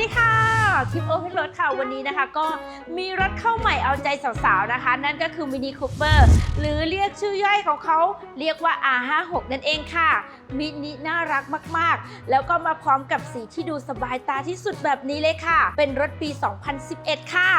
ดีค่ะทิปโอเพนรถค่ะ วันนี้นะคะ ก็มีรถเข้าใหม่เอาใจสาวๆนะคะ นั่นก็คือมินิคูเปอร์หรือเรียกชื่อย่อยของเขาเรียกว่า R56 นั่นเองค่ะ มินิน่ารักมากๆ แล้วก็มาพร้อมกับสีที่ดูสบายตาที่สุดแบบนี้เลยค่ะ เป็นรถปี 2011 ค่ะ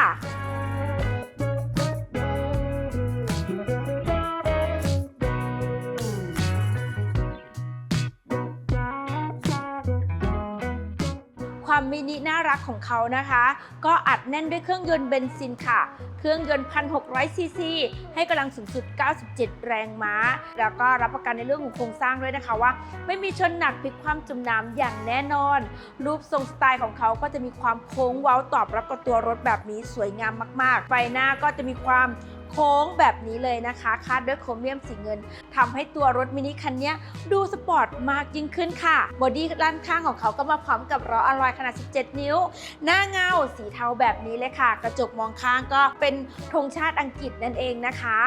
ความมินิน่ารักของเขานะคะ ก็อัดแน่นด้วยเครื่องยนต์เบนซินค่ะ เครื่องยนต์ 1,600 ซีซี ให้กำลังสูงสุด 97 แรงม้า แล้วก็รับประกันในเรื่องของโครงสร้างด้วยนะคะว่า ไม่มีชนหนักพลิกความจุ่มน้ำอย่างแน่นอน รูปทรงสไตล์ของเขาก็จะมีความโค้งเว้าตอบรับกับตัวรถแบบนี้สวยงามมาก ๆ ไฟหน้าก็จะมีความ โค้งแบบนี้เลยนะคะคาดด้วยโครเมียมสีเงินทำให้ตัวรถมินิคันนี้ดูสปอร์ตมากยิ่งขึ้นค่ะบอดี้ด้านข้างของเขาก็มาพร้อมกับล้ออลลอยขนาด 17 นิ้ว หน้าเงาสีเทาแบบนี้เลยค่ะ กระจกมองข้างก็เป็นธงชาติอังกฤษนั่นเองนะคะ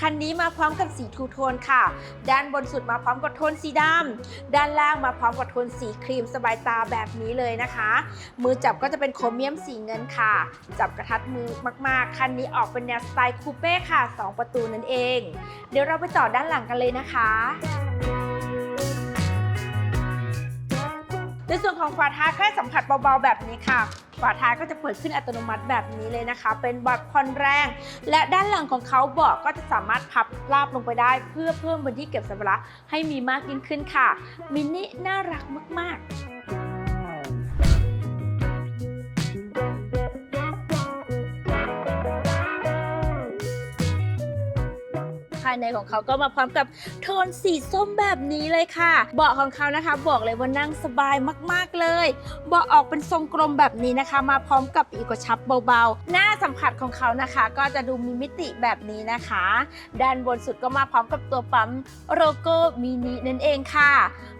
คันนี้มาพร้อมกับสีทูโทนค่ะ ด้านบนสุดมาพร้อมกับโทนสีดำด้านล่างมาพร้อมกับโทนสีครีมสบายตาแบบนี้เลยนะคะ มือจับก็จะเป็นโครเมียมสีเงินค่ะ จับกระทัดมือมากๆ คันนี้ออกเป็นแนวสไตล์คูเป้ค่ะ 2 ประตูนั่นเอง เดี๋ยวเราไปต่อด้านหลังกันเลยนะคะในส่วนของฝาท้ายแค่สัมผัสเบาๆแบบนี้ค่ะ ฝาท้ายก็จะเปิดขึ้นอัตโนมัติแบบนี้เลยนะคะ เป็นบาะผ่อนแรง และด้านหลังของเขาเบาะก็จะสามารถพับราบลงไปได้ เพื่อเพิ่มพื้นที่เก็บสัมภาระให้มีมากยิ่งขึ้นค่ะ มินิน่ารักมากๆายในของเขาก็มาพร้อมกับโทนสีส้มแบบนี้เลยค่ะ เบาะของเขานะคะ บอกเลยว่านั่งสบายมากๆเลย เบาะออกเป็นทรงกลมแบบนี้นะคะ มาพร้อมกับปีกชับเบาๆ หน้าสัมผัสของเขานะคะ ก็จะดูมีมิติแบบนี้นะคะ ด้านบนสุดก็มาพร้อมกับตัวปั๊มโลโก้มินินั่นเองค่ะ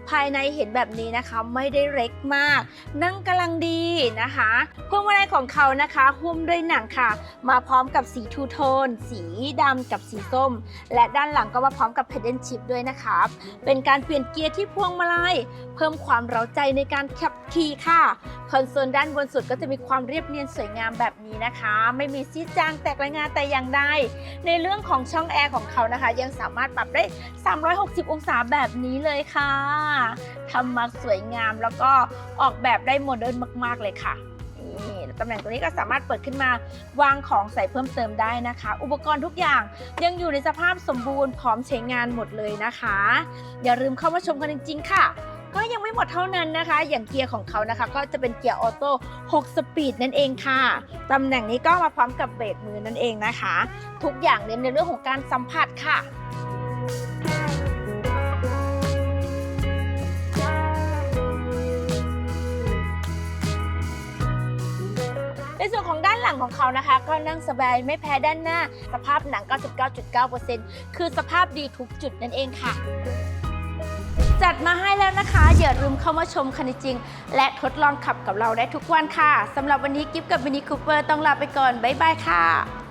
ภายในเห็นแบบนี้นะคะไม่ได้เล็กมาก นั่งกำลังดีนะคะพวงมาลัยของเขานะคะหุ้มด้วยหนังค่ะ มาพร้อมกับสีทูโทน สีดำกับสีส้ม และด้านหลังก็มาพร้อมกับ pedal shift ด้วยนะคะเป็นการเปลี่ยนเกียร์ที่พวงมาลัย เพิ่มความเร้าใจในการขับขี่ค่ะ คอนโซลด้านบนสุดก็จะมีความเรียบเนียนสวยงามแบบนี้นะคะ ไม่มีซีจางแตกรายงานแต่อย่างใด ในเรื่องของช่องแอร์ของเขานะคะ ยังสามารถปรับได้ 360 องศาแบบนี้เลยค่ะทำมาสวยงามแล้วก็ออกแบบได้โมเดิร์นมาก ๆ เลยค่ะ นี่ตำแหน่งตรงนี้ก็สามารถเปิดขึ้นมาวางของใส่เพิ่มเติมได้นะคะ อุปกรณ์ทุกอย่างยังอยู่ในสภาพสมบูรณ์พร้อมใช้งานหมดเลยนะคะ อย่าลืมเข้ามาชมกันจริงๆค่ะก็ยังไม่หมดเท่านั้นนะคะ อย่างเกียร์ของเขานะคะ ก็จะเป็นเกียร์ออโต้6สปีดนั่นเองค่ะ ตำแหน่งนี้ก็มาพร้อมกับเบรกมือนั่นเองนะคะ ทุกอย่างเน้นในเรื่องของการสัมผัสค่ะ ส่วนของด้านหลังของเขานะคะ ก็นั่งสบายไม่แพ้ด้านหน้า สภาพหนัง 99.9%คือสภาพดีทุกจุดนั่นเองค่ะจัดมาให้แล้วนะคะ อย่าลืมเข้ามาชมคันจริง และทดลองขับกับเราได้ทุกวันค่ะสำหรับวันนี้กิฟกับมินิคูเปอร์ต้องลาไปก่อน บ๊ายบายค่ะ